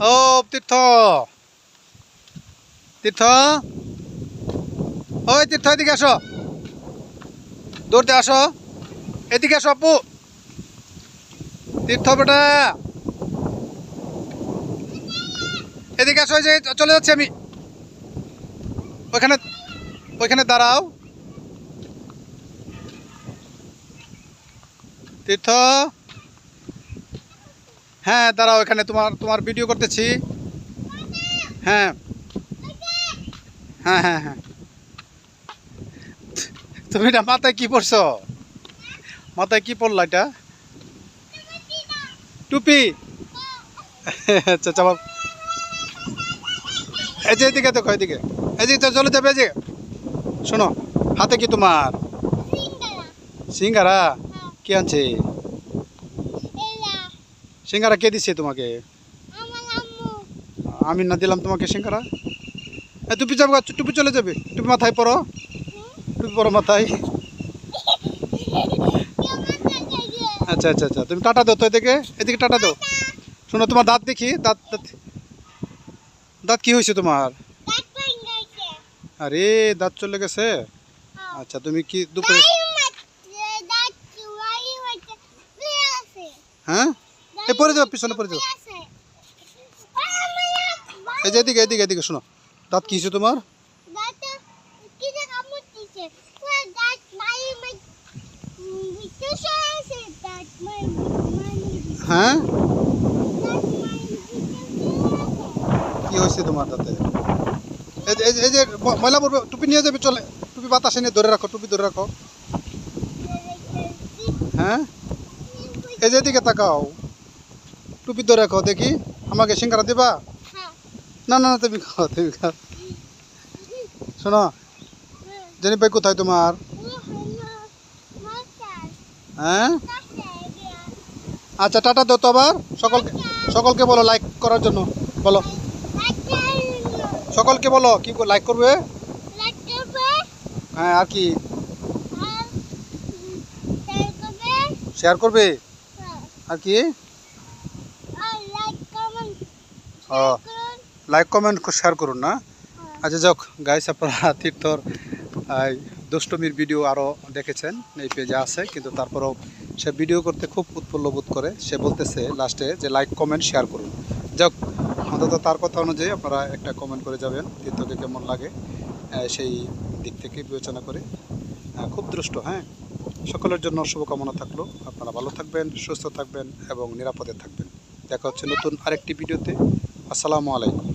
ও, তীর্থ। তীর্থ। ওই তীর্থ, এদিকে আসো। দৌড়তে আসো। এদিকে আসো, আপু। তীর্থ বেটা। এদিকে আসো যে চলে যাচ্ছি আমি। ওইখানে ওইখানে দাঁড়াও। তীর্থ। হ্যাঁ দাঁড়াও এখানে তোমার তোমার ভিডিও করতেছি। হ্যাঁ। হ্যাঁ হ্যাঁ হ্যাঁ। তুমি এটা মাথায় কি পরছো মাথায় কি পরলা এটা? টুপি। আচ্ছা আচ্ছা এই যে এদিকে দেখো এদিকে। এদিকে তো চলে যাবে এই যে। শোনো হাতে কি তোমার? সিঙ্গারা? কে আনছে? সিঙ্গারা কে দিছে তোমাকে? আমি না দিলাম তোমাকে সিঙ্গারা? টুপি যাব টুপি চলে যাবে। টুপি মাথায় পরো। টুপি পরো মাথায়। আচ্ছা আচ্ছা আচ্ছা। তুমি টাটা দাও তো এদিকে। এদিকে টাটা দাও। শোনো তোমার দাঁত দেখি। দাঁত দাঁত। দাঁত কি হয়েছে তোমার? আরে দাঁত চলে গেছে? আচ্ছা তুমি কি দুপুরে হ্যাঁ? এ, পরে যাও, পিছনে পরে যাও। এই যে এদিকে এদিকে এদিকে, শোনো। দাঁত কি তোমার? হ্যাঁ? কি হয়েছে তোমার দাঁতে? এই যে- ময়লা পড়বে, টুপি নিয়ে যাবে, চলে। টুপি বাতাসে নিয়ে ধরে রাখো, টুপি ধরে রাখো। হ্যাঁ? এই যে এদিকে তাকাও। টুপি ধরে রাখো দেখি। আমাকে সিঙ্গারা দেবা? না না না তুমি খাও তুমি খাও। শোনো জেনি ভাই কোথায় তোমার? হ্যাঁ? আচ্ছা টাটা দাও তো আবার। সকলকে সকলকে বলো লাইক করার জন্য। বলো। সকলকে বলো কি লাইক করবে? হ্যাঁ আর কি? শেয়ার করবে? আর কি ও লাইক কমেন্ট শেয়ার করুন না। আচ্ছা যাক গাইস আপনারা তীর্থর দুষ্টমির ভিডিও আরও দেখেছেন এই পেজে আছে কিন্তু তারপরেও সে ভিডিও করতে খুব উৎফুল্ল বোধ করে। সে বলতেছে লাস্টে যে লাইক কমেন্ট শেয়ার করুন। যাক অন্তত তার কথা অনুযায়ী আপনারা একটা কমেন্ট করে যাবেন তীর্থকে কেমন লাগে সেই দিক থেকে বিবেচনা করে। খুব দুষ্ট হ্যাঁ? সকলের জন্য শুভকামনা থাকল। আপনারা ভালো থাকবেন সুস্থ থাকবেন এবং নিরাপদে থাকবেন। দেখা হচ্ছে নতুন আরেকটি ভিডিওতে আসসালামু আলাইকুম।